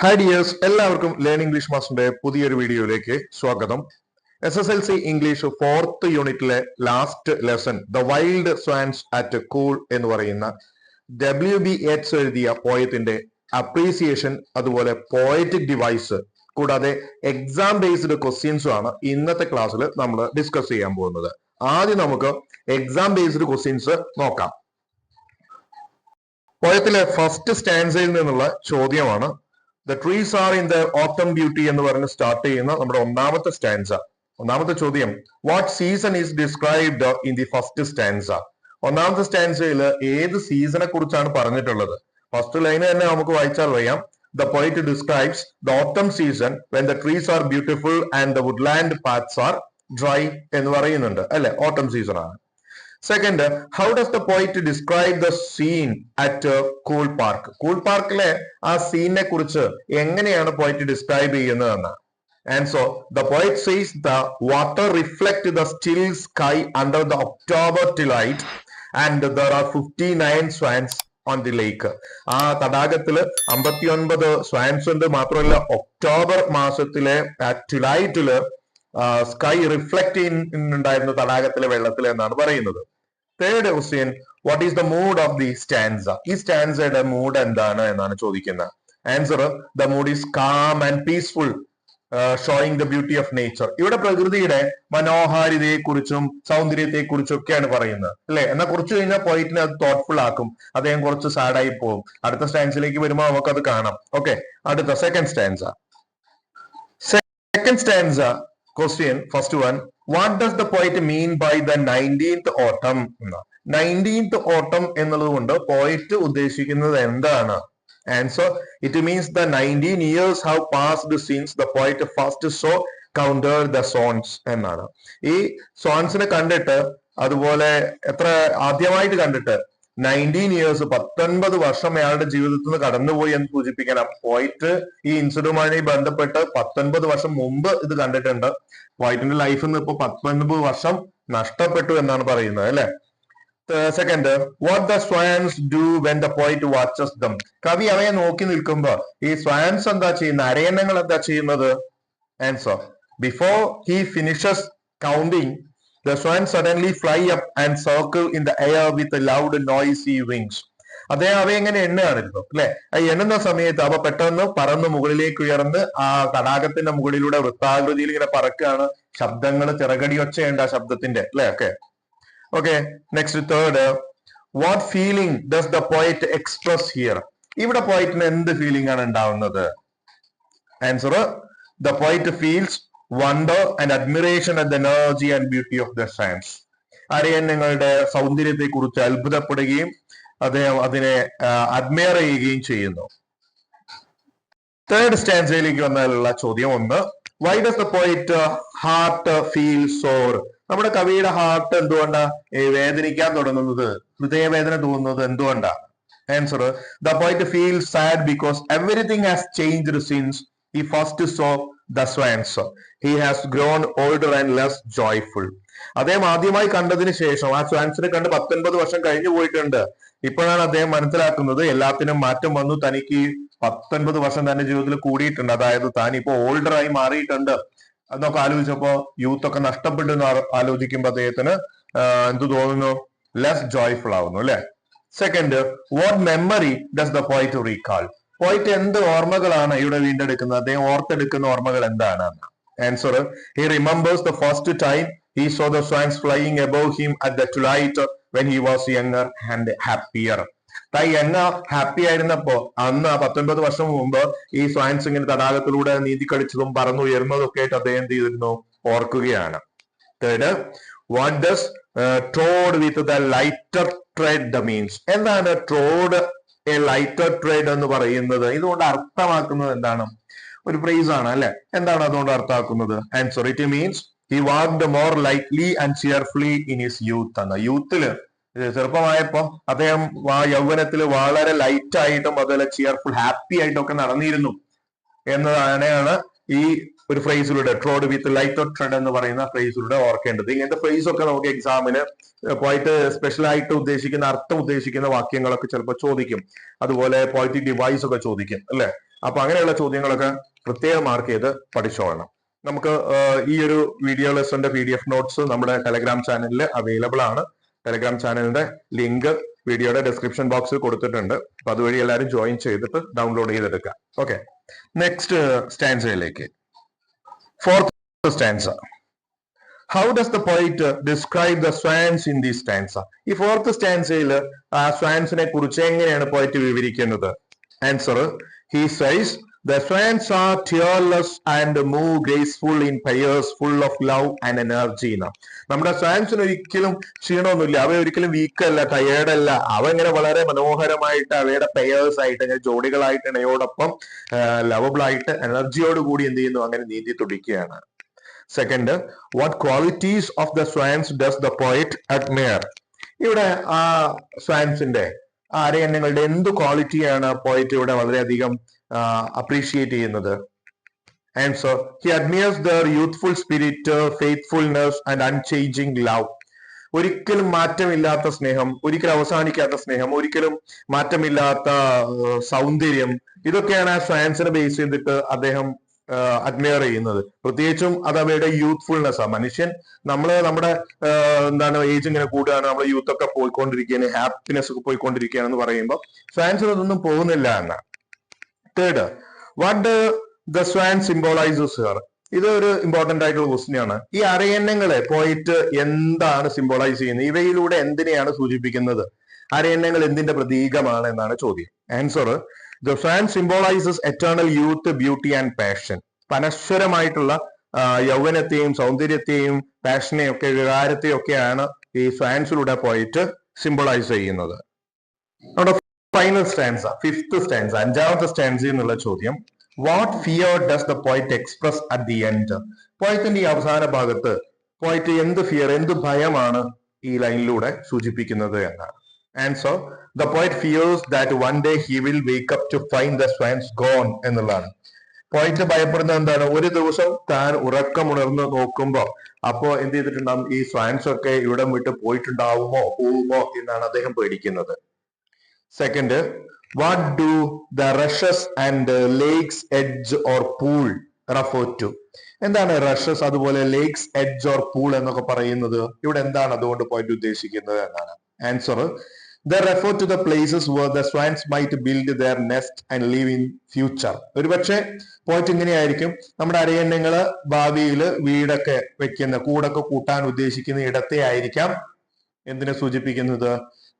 Hi dears എല്ലാവർക്കും learn English മാസ്റ്ററിന്റെ പുതിയൊരു വീഡിയോയിലേക്ക് സ്വാഗതം. S S L C English fourth യൂണിറ്റിലെ last lesson the wild swans at coole എന്ന് പറയുന്ന ഡബ്ല്യു ബി എച്ച് എഴുതിയ പോയത്തിന്റെ അപ്രീസിയേഷൻ അതുപോലെ പോയറ്റിക് ഡിവൈസ് കൂടാതെ എക്സാം ബേസ്ഡ് ക്വസ്റ്റ്യൻസും ആണ് ഇന്നത്തെ ക്ലാസ്സിൽ നമ്മൾ ഡിസ്കസ് ചെയ്യാൻ പോകുന്നത്. ആദ്യം നമുക്ക് എക്സാം ബേസ്ഡ് ക്വസ്റ്റ്യൻസ് നോക്കാം. പോയത്തിലെ ഫസ്റ്റ് സ്റ്റാൻസയിൽ നിന്നുള്ള ചോദ്യമാണ് the trees are in the autumn beauty എന്ന് പറഞ്ഞ് സ്റ്റാർട്ട് ചെയ്യുന്ന നമ്മുടെ ഒന്നാമത്തെ സ്റ്റാൻസ ഒന്നാമത്തെ ചോദ്യം what season is described in the first stanza ഒന്നാമത്തെ സ്റ്റാൻസയിൽ ഏത് സീസണെ കുറിച്ചാണ് പറഞ്ഞിട്ടുള്ളത്? ഫസ്റ്റ് ലൈന് തന്നെ നമുക്ക് വായിച്ചാൽ അറിയാം. The poet describes the autumn season when the trees are beautiful and the woodland paths are dry എന്ന് പറയുന്നുണ്ട്. അല്ലെ? ഓട്ടം സീസൺ ആണ്. Second how does the poet describe the scene at Coole Park Coole പാർക്കിലെ ആ സീനിനെ കുറിച്ച് എങ്ങനെയാണ് പോയിറ്റ് describe ചെയ്യുന്നതെന്ന് and so the poet sees the water reflect the still sky under the October twilight and there are fifty nine swans on the lake ആ തടാകത്തിൽ അമ്പത്തി ഒൻപത് സ്വാൻസ് ഉണ്ട്. മാത്രമല്ല ഒക്ടോബർ മാസത്തിലെ ടിലൈറ്റിൽ സ്കൈ റിഫ്ലക്ട് ചെയ്യുന്നുണ്ടായിരുന്നു തടാകത്തിലെ വെള്ളത്തിൽ എന്നാണ് പറയുന്നത്. Third question what is the mood of the stanza ഈ സ്റ്റാൻസയുടെ മൂഡ് എന്താണ് എന്നാണ് ചോദിക്കുന്നത്. Answer the mood is calm and peaceful showing the beauty of nature ഇവിടെ പ്രകൃതിയുടെ മനോഹാരിതയെ കുറിച്ചും സൗന്ദര്യത്തെ കുറിച്ചും ഒക്കെയാണ് പറയുന്നത്. അല്ലെ? എന്നാൽ കുറച്ച് കഴിഞ്ഞാൽ പോയിട്ടിനെ അത് തോട്ട്ഫുൾ ആക്കും. അദ്ദേഹം കുറച്ച് സാഡായി പോകും. അടുത്ത സ്റ്റാൻസിലേക്ക് വരുമ്പോൾ നമുക്ക് അത് കാണാം. ഓക്കെ അടുത്ത second stanza second stanza question first one what does the poet mean by the nineteenth autumn nineteenth autumn എന്നുള്ളത് കൊണ്ട് പോയിറ്റ് ഉദ്ദേശിക്കുന്നത് എന്താണ്? Answer it means the nineteen years have passed since the poet first saw counted the swans എന്നാണ്. ഈ സോൺസിനെ കണ്ടിട്ട് അതുപോലെ എത്ര ആദ്യമായിട്ട് കണ്ടിട്ട് നയന്റീൻ ഇയേഴ്സ് പത്തൊൻപത് വർഷം അയാളുടെ ജീവിതത്തിൽ നിന്ന് കടന്നുപോയി എന്ന് സൂചിപ്പിക്കണം. പോയിട്ട് ഈ ഇൻസിഡന്റുമായി ബന്ധപ്പെട്ട് പത്തൊൻപത് വർഷം മുമ്പ് ഇത് കണ്ടിട്ടുണ്ട്. വൈറ്റിന്റെ ലൈഫ് നിന്ന് ഇപ്പൊ പത്തൊൻപത് വർഷം നഷ്ടപ്പെട്ടു എന്നാണ് പറയുന്നത് അല്ലെ? Second what the swans do when the point watches them കവി അവയെ നോക്കി നിൽക്കുമ്പോ ഈ സ്വയൻസ് എന്താ ചെയ്യുന്നത് അരയണ്ണങ്ങൾ എന്താ ചെയ്യുന്നത്? Answer before he finishes counting the swan suddenly fly up and circle in the air with loud noisy wings അദ്ദേഹം അവയെങ്ങനെ എണ്ണയാണിരുന്നു അല്ലെ? ആ എണ്ണുന്ന സമയത്ത് അവ പെട്ടെന്ന് പറന്ന് മുകളിലേക്ക് ഉയർന്ന് ആ തടാകത്തിന്റെ മുകളിലൂടെ വൃത്താകൃതിയിൽ ഇങ്ങനെ പറക്കുകയാണ്. ശബ്ദങ്ങൾ ചിറകടി ഒച്ചയുണ്ട് ആ ശബ്ദത്തിന്റെ അല്ലെ? Okay. Okay next third what feeling does the poet express here ഇവിടെ പോയിറ്റിന് എന്ത് ഫീലിംഗ് ആണ് ഉണ്ടാവുന്നത്? Answer the poet feels wonder and admiration and the energy and beauty of the swans അരയന്നങ്ങളുടെ സൗന്ദര്യത്തെ കുറിച്ച് അത്ഭുതപ്പെടുകയും അദ്ദേഹം അതിനെ അഡ്മയർ ചെയ്യുകയും ചെയ്യുന്നു. തേർഡ് സ്റ്റാൻസയിലേക്ക് വന്നാലുള്ള ചോദ്യം ഒന്ന്. Why does the poet heart feel sore നമ്മുടെ കവിയുടെ ഹാർട്ട് എന്തുകൊണ്ട് വേദനിക്കാൻ തുടങ്ങുന്നത്? ഹൃദയവേദന തോന്നുന്നത് എന്തുകൊണ്ടാ? Answer the poet feel sad because everything has changed since he first saw thus answer he has grown older and less joyful അദ്ദേഹം ആദ്യമായി കണ്ടതിന് ശേഷം ആ സ്വാൻസിനെ കണ്ട് പത്തൊൻപത് വർഷം കഴിഞ്ഞു പോയിട്ടുണ്ട്. ഇപ്പോഴാണ് അദ്ദേഹം മനസ്സിലാക്കുന്നത് എല്ലാത്തിനും മാറ്റം വന്നു. തനിക്ക് പത്തൊൻപത് വർഷം തന്റെ ജീവിതത്തിൽ കൂടിയിട്ടുണ്ട്. അതായത് താൻ ഇപ്പൊ ഓൾഡർ ആയി മാറിയിട്ടുണ്ട്. എന്നൊക്കെ ആലോചിച്ചപ്പോ യൂത്ത് ഒക്കെ നഷ്ടപ്പെട്ടു എന്ന് ആലോചിക്കുമ്പോ അദ്ദേഹത്തിന് എന്തു തോന്നുന്നു? ലെസ് ജോയ്ഫുൾ ആവുന്നു അല്ലെ? Second what memory does the poet recall poet എന്ത് ഓർമ്മകളാണ് ഇവിടെ വീണ്ടെടുക്കുന്നത്? അദ്ദേഹം ഓർത്തെടുക്കുന്ന ഓർമ്മകൾ എന്താണ്? Answer he remembers the first time he saw the swans flying above him at the twilight when he was younger and happier തൈ യങ്ങ ഹാപ്പി ആയിരുന്നപ്പോ അന്ന് പത്തൊൻപത് വർഷം മുമ്പ് ഈ സ്വയൻസ് ഇങ്ങനെ തടാകത്തിലൂടെ നീന്തി കളിച്ചതും പറന്നുയർന്നതും ഒക്കെ ആയിട്ട് അദ്ദേഹം എന്ത് ചെയ്തിരുന്നു? ഓർക്കുകയാണ്. Third what does trod with the lighter tread the means എന്താണ് ട്രോഡ് എ ലൈറ്റർ ട്രേഡ് എന്ന് പറയുന്നത്? ഇതുകൊണ്ട് അർത്ഥമാക്കുന്നത് എന്താണ്? ഒരു ഫ്രേസ് ആണ് അല്ലെ? എന്താണ് അതുകൊണ്ട് അർത്ഥമാക്കുന്നത്? Answer it means he walked more lightly and cheerfully in his youth എന്ന യൂത്തിൽ ചെറുപ്പമായപ്പോ അദ്ദേഹം ആ യൗവനത്തിൽ വളരെ ലൈറ്റ് ആയിട്ടും അതുപോലെ ചിയർഫുൾ ഹാപ്പി ആയിട്ടും ഒക്കെ നടന്നിരുന്നു എന്നതാണ് ഈ ഒരു ഫ്രേസിലൂടെ ട്രോഡ് വിത്ത് ലൈറ്റ് ഓഫ് ട്രെഡ് എന്ന് പറയുന്ന ഫ്രേസിലൂടെ ഓർക്കേണ്ടത്. ഇങ്ങനത്തെ ഫ്രേസ് ഒക്കെ നമുക്ക് എക്സാമിന് പോയിട്ട് സ്പെഷ്യൽ ആയിട്ട് ഉദ്ദേശിക്കുന്ന അർത്ഥം ഉദ്ദേശിക്കുന്ന വാക്യങ്ങളൊക്കെ ചിലപ്പോൾ ചോദിക്കും. അതുപോലെ പോയിറ്റിക് ഡിവൈസ് ഒക്കെ ചോദിക്കും അല്ലെ? അപ്പൊ അങ്ങനെയുള്ള ചോദ്യങ്ങളൊക്കെ പ്രത്യേകം മാർക്ക് ചെയ്ത് പഠിച്ചോളണം. നമുക്ക് ഈ ഒരു വീഡിയോ ലെസന്റെ പി ഡി എഫ് നോട്ട്സ് നമ്മുടെ ടെലഗ്രാം ചാനലിൽ അവൈലബിൾ ആണ്. ടെലഗ്രാം ചാനലിന്റെ ലിങ്ക് വീഡിയോയുടെ ഡിസ്ക്രിപ്ഷൻ ബോക്സിൽ കൊടുത്തിട്ടുണ്ട്. അപ്പൊ അതുവഴി എല്ലാവരും ജോയിൻ ചെയ്തിട്ട് ഡൗൺലോഡ് ചെയ്തെടുക്കാം okay next സ്റ്റാൻസയിലേക്ക് fourth stanza how does the poet describe the swans in the stanza ഈ ഫോർത്ത് സ്റ്റാൻസയിൽ ആ സ്വാൻസിനെ കുറിച്ച് എങ്ങനെയാണ് പോയിറ്റ് വിവരിക്കുന്നത്? Answer he says the swans are tearless and move graceful in pairs full of love and energy. നമ്മുടെ സ്വാൻസിന് ഒരിക്കലും ക്ഷീണമൊന്നുമില്ല. അവ ഒരിക്കലും വീക്ക് അല്ല ടയേർഡ് അല്ല. അവ ഇങ്ങനെ വളരെ മനോഹരമായിട്ട് അവയുടെ പെയേഴ്സ് ആയിട്ട് ഇങ്ങനെ ജോഡികളായിട്ട് ഇണയോടൊപ്പം ലവബിൾ ആയിട്ട് എനർജിയോട് കൂടി എന്ത് ചെയ്യുന്നു? അങ്ങനെ നീന്തി തുടിക്കുകയാണ്. Second what qualities of the swans does the poet admire ഇവിടെ ആ സ്വാൻസിന്റെ ആ അരയന്നങ്ങളുടെ എന്ത് ക്വാളിറ്റിയാണ് പോയിറ്റ് ഇവിടെ വളരെയധികം അപ്രീഷിയേറ്റ് ചെയ്യുന്നത്. Answer he admires their youthful spirit faithfulness and unchanging love ഒരിക്കലും മാറ്റമില്ലാത്ത സ്നേഹം ഒരിക്കലും അവസാനിക്കാത്ത സ്നേഹം ഒരിക്കലും മാറ്റമില്ലാത്ത സൗന്ദര്യം ഇതൊക്കെയാണ് ആ സയൻസിനെ ബേസ് ചെയ്തിട്ട് അദ്ദേഹം അഡ്മയർ ചെയ്യുന്നത്. പ്രത്യേകിച്ചും അത് അവയുടെ യൂത്ത്ഫുൾനെസ് ആ. മനുഷ്യൻ നമ്മൾ നമ്മുടെ എന്താണ് ഏജ് ഇങ്ങനെ കൂടുകയാണ് നമ്മുടെ യൂത്ത് ഒക്കെ പോയിക്കൊണ്ടിരിക്കുകയാണ് ഹാപ്പിനെസ് ഒക്കെ പോയിക്കൊണ്ടിരിക്കുകയാണെന്ന് പറയുമ്പോൾ സയൻസിൽ അതൊന്നും പോകുന്നില്ല എന്നാണ്. Third what the swan symbolises here ഇത് ഒരു ഇമ്പോർട്ടന്റ് ആയിട്ടുള്ള ക്വസ്റ്റ്യൻ ആണ്. ഈ അരയന്നങ്ങളെ പോയിട്ട് എന്താണ് സിംബോളൈസ് ചെയ്യുന്നത്? ഇവയിലൂടെ എന്തിനെയാണ് സൂചിപ്പിക്കുന്നത്? അരയന്നങ്ങൾ എന്തിന്റെ പ്രതീകമാണ് എന്നാണ് ചോദ്യം. Answer the swan symbolises eternal youth beauty and passion പനശ്വരമായിട്ടുള്ള യൗവനത്തെയും സൗന്ദര്യത്തെയും പാഷനെയും ഒക്കെ വികാരത്തെയും ഒക്കെയാണ് ഈ സ്വാൻസിലൂടെ പോയിട്ട് സിംബോളൈസ് ചെയ്യുന്നത്. നമ്മുടെ ഫൈനൽ സ്റ്റാൻസ ഫിഫ്ത് സ്റ്റാൻസ അഞ്ചാമത്തെ സ്റ്റാൻസി എന്നുള്ള ചോദ്യം what fear does the poet express at the end പോയിറ്റിന്റെ ഈ അവസാന ഭാഗത്ത് പോയിറ്റ് എന്ത് ഫിയർ എന്ത് ഭയമാണ് ഈ ലൈനിലൂടെ സൂചിപ്പിക്കുന്നത് എന്നാണ്. Answer the poet fears that one day he will wake up to find the swans gone എന്നുള്ളതാണ്. പോയിറ്റ് ഭയപ്പെടുന്നത് എന്താണ്? ഒരു ദിവസം താൻ ഉറക്കമുണർന്ന് നോക്കുമ്പോ അപ്പോ എന്ത് ചെയ്തിട്ടുണ്ടാവും? ഈ സ്വാൻസ് ഒക്കെ ഇവിടം വിട്ട് പോയിട്ടുണ്ടാവുമോ പോവുമോ എന്നാണ് അദ്ദേഹം പേടിക്കുന്നത്. Second what do the rushes and lake's edge or pool refer to എന്താണ് റഷസ് അതുപോലെ ലേക്സ് എഡ്ജ് ഓർ പൂൾ എന്നൊക്കെ പറയുന്നത്? ഇവിടെ എന്താണ് അതുകൊണ്ട് പോയിന്റ് ഉദ്ദേശിക്കുന്നത് എന്നാണ്. Answer the refer to the places where the swans might build their nest and live in future ഒരുപക്ഷെ പോയിന്റ് ഇങ്ങനെയായിരിക്കും. നമ്മുടെ അരയണ്ണങ്ങൾ ഭാവിയിൽ വീടൊക്കെ വെക്കുന്ന കൂടൊക്കെ കൂട്ടാൻ ഉദ്ദേശിക്കുന്ന ഇടത്തെ ആയിരിക്കാം. എന്തിനെ സൂചിപ്പിക്കുന്നത്?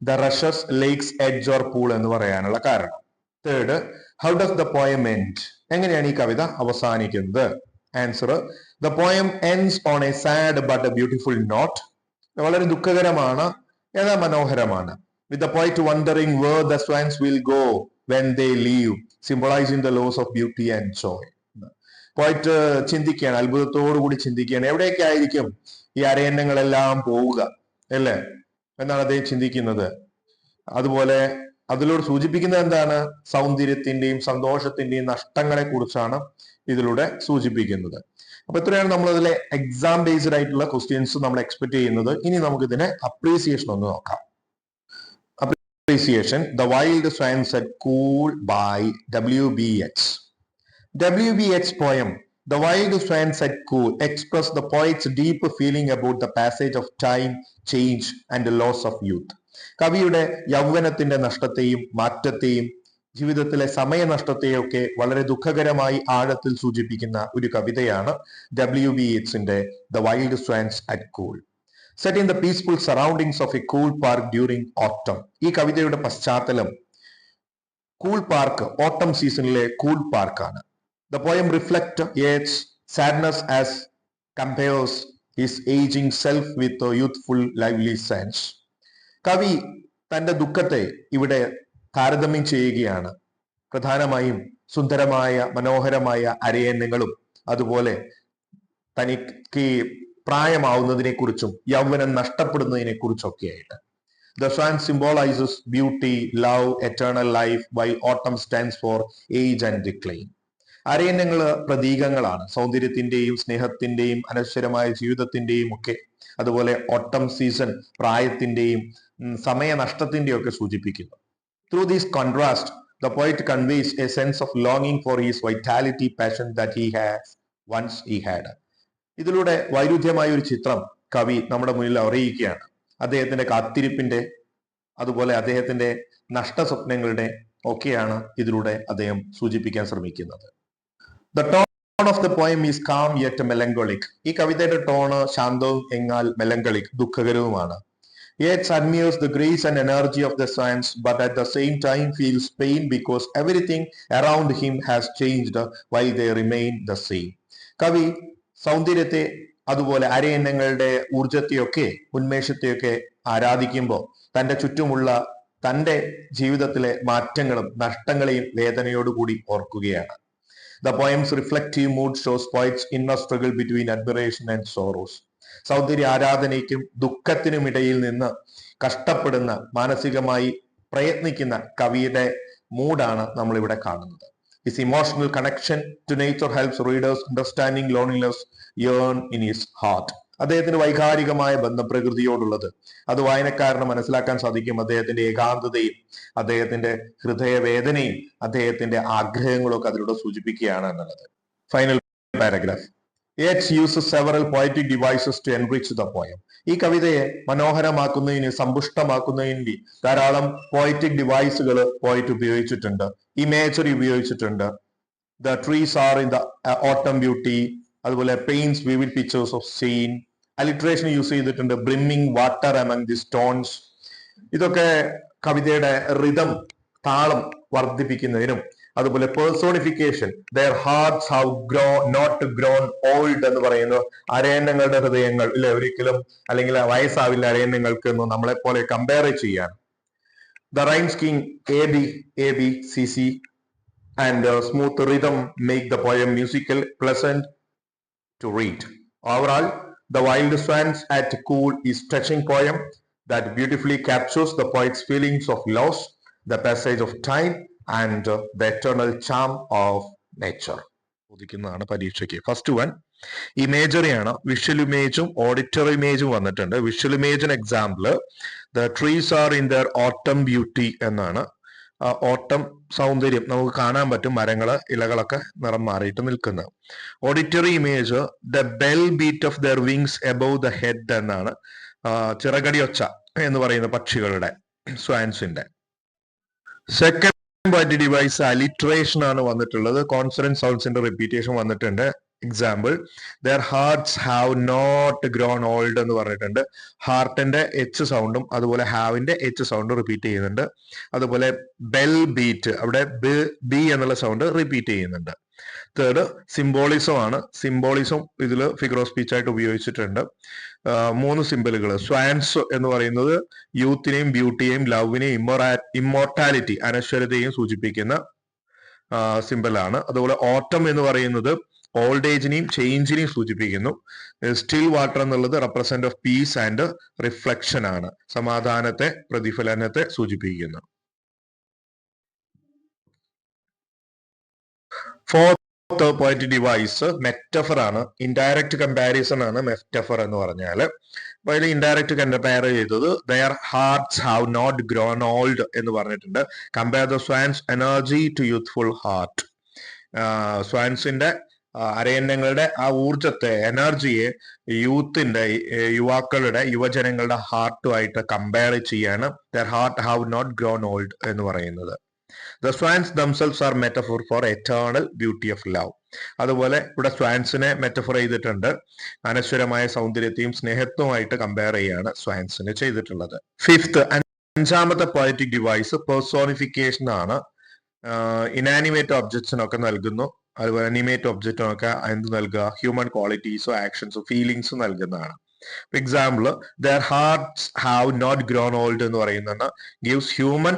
The rushes lake's edge or pool എന്ന് പറയാനുള്ള കാരണം. Third how does the poem end എങ്ങനെയാണ് ഈ കവിത അവസാനിക്കുന്നത്? Answer the poem ends on a sad but a beautiful note വളരെ ദുഃഖകരമാണ് എന്നാൽ മനോഹരമാണ്. With the point wondering where the swans will go when they leave symbolising the loss of beauty and joy poet ചിന്തിക്കുകയാണ് അത്ഭുതത്തോടു കൂടി ചിന്തിക്കുകയാണ് എവിടെയൊക്കെ ആയിരിക്കും ഈ അരയന്നങ്ങളെല്ലാം പോവുക അല്ലേ? എന്നാണ് അദ്ദേഹം ചിന്തിക്കുന്നത്. അതുപോലെ അതിലൂടെ സൂചിപ്പിക്കുന്നത് എന്താണ്? സൗന്ദര്യത്തിന്റെയും സന്തോഷത്തിന്റെയും നഷ്ടങ്ങളെ കുറിച്ചാണ് ഇതിലൂടെ സൂചിപ്പിക്കുന്നത്. അപ്പൊ ഇത്രയാണ് നമ്മൾ അതിലെ എക്സാം ബേസ്ഡ് ആയിട്ടുള്ള ക്വസ്റ്റ്യൻസ് നമ്മൾ എക്സ്പെക്ട് ചെയ്യുന്നത്. ഇനി നമുക്ക് ഇതിനെ അപ്രീസിയേഷൻ ഒന്ന് നോക്കാം. Appreciation the wild swans at Coole by W B H W B H poem the wild at Cool express the poet's deep feeling about the passage of time, change and the loss of youth. കവിയുടെ യൗവനത്തിന്റെ നഷ്ടത്തെയും മാറ്റത്തെയും ജീവിതത്തിലെ സമയനഷ്ടത്തെയും ഒക്കെ വളരെ ദുഃഖകരമായി ആഴത്തിൽ സൂചിപ്പിക്കുന്ന ഒരു കവിതയാണ് W B എച്ചിന്റെ the wild swans at Coole set in the peaceful surroundings of a Coole Park during autumn ഈ കവിതയുടെ പശ്ചാത്തലം കൂൾ പാർക്ക് ഓട്ടം സീസണിലെ കൂൾ പാർക്കാണ് the reflects Yeats' sadness as compares his aging self with a youthful lively sense. കവി തന്റെ ദുഃഖത്തെ ഇവിടെ താരതമ്യം ചെയ്യുകയാണ്. പ്രധാനമായും സുന്ദരമായ മനോഹരമായ അരയന്നങ്ങളും അതുപോലെ തനിക്ക് പ്രായമാവുന്നതിനെ കുറിച്ചും യൗവനം നഷ്ടപ്പെടുന്നതിനെ കുറിച്ചൊക്കെ ആയിട്ട് the swan symbolises beauty love eternal life while autumn stands for age and decline അരയന്നങ്ങൾ പ്രതീകങ്ങളാണ്. സൗന്ദര്യത്തിന്റെയും സ്നേഹത്തിന്റെയും അനശ്വരമായ ജീവിതത്തിന്റെയും ഒക്കെ. അതുപോലെ ഓട്ടം സീസൺ പ്രായത്തിന്റെയും സമയനഷ്ടത്തിന്റെയും ഒക്കെ സൂചിപ്പിക്കുന്നു. Through these contrast the poet conveys a sense of ലോങ്ങിങ് for his vitality passion that he has once he had ഇതിലൂടെ വൈരുദ്ധ്യമായ ഒരു ചിത്രം കവി നമ്മുടെ മുന്നിൽ അറിയിക്കുകയാണ്. അദ്ദേഹത്തിന്റെ കാത്തിരിപ്പിന്റെ അതുപോലെ അദ്ദേഹത്തിന്റെ നഷ്ടസ്വപ്നങ്ങളുടെ ഒക്കെയാണ് ഇതിലൂടെ അദ്ദേഹം സൂചിപ്പിക്കാൻ ശ്രമിക്കുന്നത്. The tone of the poem is calm yet melancholic ഈ കവിതയുടെ ടോണ് ശാന്തവും എന്നാൽ melancholic ദുഃഖകരവുമാണ്. Yeats admires the grace and energy of the swans but at the same time feels pain because everything around him has changed while they remain the same കവി സൗന്ദര്യത്തെ അതുപോലെ അരയന്നങ്ങളുടെ ഊർജത്തെയൊക്കെ ഉന്മേഷത്തെയൊക്കെ ആരാധിക്കുമ്പോൾ തന്റെ ചുറ്റുമുള്ള തന്റെ ജീവിതത്തിലെ മാറ്റങ്ങളും നഷ്ടങ്ങളെയും വേദനയോടുകൂടി ഓർക്കുകയാണ്. The poem's reflective mood shows poet's inner struggle between admiration and sorrows സൗന്ദര്യ ആരാധനയ്ക്കും ദുഃഖത്തിനും ഇടയിൽ നിന്ന് കഷ്ടപ്പെടുന്ന മാനസികമായി പ്രയത്നിക്കുന്ന കവിയുടെ മൂഡാണ് നമ്മൾ ഇവിടെ കാണുന്നത്. His emotional connection to nature helps readers understanding loneliness yearn in his heart അദ്ദേഹത്തിന് വൈകാരികമായ ബന്ധം പ്രകൃതിയോടുള്ളത് അത് വായനക്കാരന് മനസ്സിലാക്കാൻ സാധിക്കും. അദ്ദേഹത്തിന്റെ ഏകാന്തതയും അദ്ദേഹത്തിന്റെ ഹൃദയവേദനയും അദ്ദേഹത്തിന്റെ ആഗ്രഹങ്ങളും ഒക്കെ അതിലൂടെ സൂചിപ്പിക്കുകയാണ് എന്നുള്ളത്. Final paragraph H uses several poetic devices to enrich the poem ഈ കവിതയെ മനോഹരമാക്കുന്നതിന് സമ്പുഷ്ടമാക്കുന്നതിന് ധാരാളം പോയറ്റിക് ഡിവൈസുകൾ പോയിറ്റ് ഉപയോഗിച്ചിട്ടുണ്ട്. ഇമേജറി ഉപയോഗിച്ചിട്ടുണ്ട്. The trees are in the autumn beauty അതുപോലെ paints vivid pictures of scene alliteration use ചെയ്തിട്ടുണ്ട് brimming water among the stones ഇതൊക്കെ കവിതയുടെ റിതം താളം വർദ്ധിപ്പിക്കുന്നതിനും അതുപോലെ personification their hearts have grow not grown old എന്ന് പറയുന്നു. അരയന്നങ്ങളുടെ ഹൃദയങ്ങൾ ഇല്ലെ? ഒരിക്കലും അല്ലെങ്കിൽ വയസ്സാവില്ല അരയന്നങ്ങൾക്ക് എന്ന് നമ്മളെ പോലെ കമ്പയർ ചെയ്യാൻ. The rhyme scheme A B A B C C and smooth rhythm make the poem musical pleasant to read. Overall, The Wild Swans at Cool is touching poem that beautifully captures the poet's feelings of loss, the passage of time, and uh, the eternal charm of nature. ചോദിക്കുന്നതാണ് പരീക്ഷയ്ക്ക് first one imagery ആണ് visual ഇമേജും auditory ഇമേജും വന്നിട്ടുണ്ട് visual ഇമേജിന് example the trees are in their autumn beauty എന്നാണ് autumn സൗന്ദര്യം നമുക്ക് കാണാൻ പറ്റും മരങ്ങൾ ഇലകളൊക്കെ നിറം മാറിയിട്ട് നിൽക്കുന്നത് auditory image the bell beat of their wings above the head എന്നാണ് ചിറകടിയൊച്ച എന്ന് പറയുന്ന പക്ഷികളുടെ സ്വാൻസിന്റെ സെക്കൻഡ് ഡിവൈസ് അലിട്രേഷൻ ആണ് വന്നിട്ടുള്ളത്. കോൺഫറൻസ് സൗണ്ട്സിന്റെ റിപ്പീറ്റേഷൻ വന്നിട്ടുണ്ട്. Example their hearts have not grown old എന്ന് പറഞ്ഞിട്ടുണ്ട്. ഹാർട്ടിന്റെ എച്ച് സൗണ്ടും അതുപോലെ ഹാവിന്റെ എച്ച് സൗണ്ടും റിപ്പീറ്റ് ചെയ്യുന്നുണ്ട്. അതുപോലെ ബെൽ ബീറ്റ് അവിടെ ബി എന്നുള്ള സൗണ്ട് റിപ്പീറ്റ് ചെയ്യുന്നുണ്ട്. തേർഡ് സിംബോളിസം ആണ്. സിംബോളിസം ഇതിൽ ഫിഗർ ഓഫ് സ്പീച്ച് ആയിട്ട് ഉപയോഗിച്ചിട്ടുണ്ട്. മൂന്ന് സിമ്പിളുകൾ സ്വാൻസ് എന്ന് പറയുന്നത് യൂത്തിനെയും ബ്യൂട്ടിയെയും ലവിനെയും ഇമ്മോറാ ഇമ്മോർട്ടാലിറ്റി അനശ്വരതയും സൂചിപ്പിക്കുന്ന സിമ്പിളാണ് അതുപോലെ ഓട്ടം എന്ന് പറയുന്നത് ഓൾഡ് ഏജിനെയും ചേഞ്ചിനെയും സൂചിപ്പിക്കുന്നു. സ്റ്റിൽ വാട്ടർ എന്നുള്ളത് represent of peace and reflection ആണ്. സമാധാനത്തെ പ്രതിഫലനത്തെ സൂചിപ്പിക്കുന്നു. ഫോർത്ത് പോയിന്റ് ഡിവൈസ് മെറ്റഫർ ആണ്. ഇൻഡയറക്റ്റ് കമ്പാരിസൺ ആണ് മെറ്റഫർ എന്ന് പറഞ്ഞാൽ അപ്പൊ അതിൽ ഇൻഡയറക്റ്റ് കമ്പയർ ചെയ്തത് their hearts have not grown old എന്ന് പറഞ്ഞിട്ടുണ്ട്. Compare the swans energy to youthful heart സ്വാൻസിന്റെ അരയന്നങ്ങളുടെ ആ ഊർജത്തെ എനർജിയെ യൂത്തിന്റെ യുവാക്കളുടെ യുവജനങ്ങളുടെ ഹാർട്ടുമായിട്ട് കമ്പയർ ചെയ്യാണ്. Their heart have not grown old എന്ന് പറയുന്നത്. The swans themselves are metaphor for eternal beauty of love അതുപോലെ ഇവിടെ സ്വാൻസിനെ മെറ്റഫോർ ചെയ്തിട്ടുണ്ട്. അനശ്വരമായ സൗന്ദര്യത്തെയും സ്നേഹത്വമായിട്ട് കമ്പയർ ചെയ്യാണ് സ്വാൻസിനെ ചെയ്തിട്ടുള്ളത്. ഫിഫ്ത്ത് അഞ്ചാമത്തെ പോയറ്റിക് ഡിവൈസ് പേഴ്സോണിഫിക്കേഷൻ ആണ്. ഇനാനിമേറ്റ് ഒബ്ജക്ട്സിനൊക്കെ നൽകുന്നു. അതുപോലെ അനിമേറ്റ് ഒബ്ജക്റ്റും ഒക്കെ എന്ത് നൽകുക? ഹ്യൂമൻ ക്വാളിറ്റീസോ ആക്ഷൻസോ ഫീലിങ്സോ നൽകുന്നതാണ്. Example their hearts have not grown old എന്ന് പറയുന്നത് gives human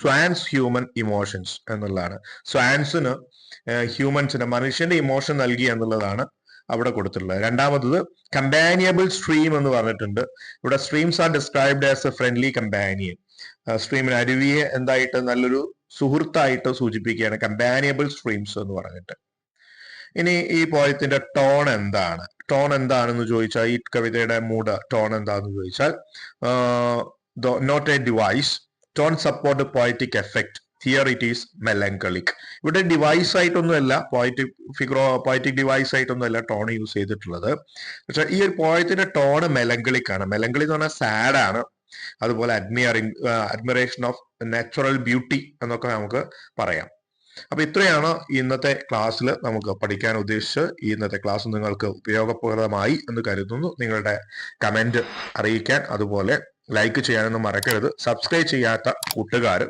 swans human emotions എന്നുള്ളതാണ്. സ്വാൻസിന് ഹ്യൂമൻസിന് മനുഷ്യന്റെ ഇമോഷൻ നൽകി എന്നുള്ളതാണ് അവിടെ കൊടുത്തിട്ടുള്ളത്. രണ്ടാമത്തത് കമ്പാനിയബിൾ സ്ട്രീം എന്ന് പറഞ്ഞിട്ടുണ്ട്. ഇവിടെ streams are described as a friendly companion സ്ട്രീമിന് അരുവിയെ എന്തായിട്ട് നല്ലൊരു സുഹൃത്തായിട്ട് സൂചിപ്പിക്കുകയാണ് കമ്പാനിയബിൾ സ്ട്രീംസ് എന്ന് പറഞ്ഞിട്ട്. ഇനി ഈ പോയത്തിന്റെ ടോൺ എന്താണ്? ടോൺ എന്താണെന്ന് ചോദിച്ചാൽ ഈ കവിതയുടെ മൂഡ് ടോൺ എന്താണെന്ന് ചോദിച്ചാൽ note a device tone support poetic effect here it is melancholic ഇവിടെ ഡിവൈസ് ആയിട്ടൊന്നുമല്ല പോയറ്റിക് ഫിഗ്രോ പോയറ്റിക് ഡിവൈസ് ആയിട്ടൊന്നുമല്ല ടോൺ യൂസ് ചെയ്തിട്ടുള്ളത്. പക്ഷെ ഈ ഒരു പോയത്തിന്റെ ടോൺ മെലങ്കളിക് ആണ്. മെലങ്കളി എന്ന് പറഞ്ഞാൽ സാഡ് ആണ്. അതുപോലെ admiring admiration of natural beauty എന്നൊക്കെ നമുക്ക് പറയാം. അപ്പൊ ഇത്രയാണ് ഇന്നത്തെ ക്ലാസ്സിൽ നമുക്ക് പഠിക്കാൻ ഉദ്ദേശിച്ച് ഇന്നത്തെ ക്ലാസ് നിങ്ങൾക്ക് ഉപയോഗപ്രദമായി എന്ന് കരുതുന്നു. നിങ്ങളുടെ കമന്റ് അറിയിക്കാൻ അതുപോലെ ലൈക്ക് ചെയ്യാനൊന്നും മറക്കരുത്. സബ്സ്ക്രൈബ് ചെയ്യാത്ത കൂട്ടുകാർ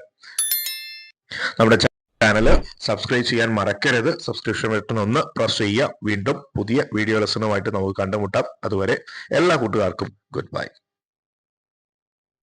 നമ്മുടെ ചാനൽ സബ്സ്ക്രൈബ് ചെയ്യാൻ മറക്കരുത്. സബ്സ്ക്രിപ്ഷൻ ബട്ടൺ ഒന്ന് പ്രസ് ചെയ്യുക. വീണ്ടും പുതിയ വീഡിയോ ലെസണുമായിട്ട് നമുക്ക് കണ്ടുമുട്ടാം. അതുവരെ എല്ലാ കൂട്ടുകാർക്കും ഗുഡ് ബൈ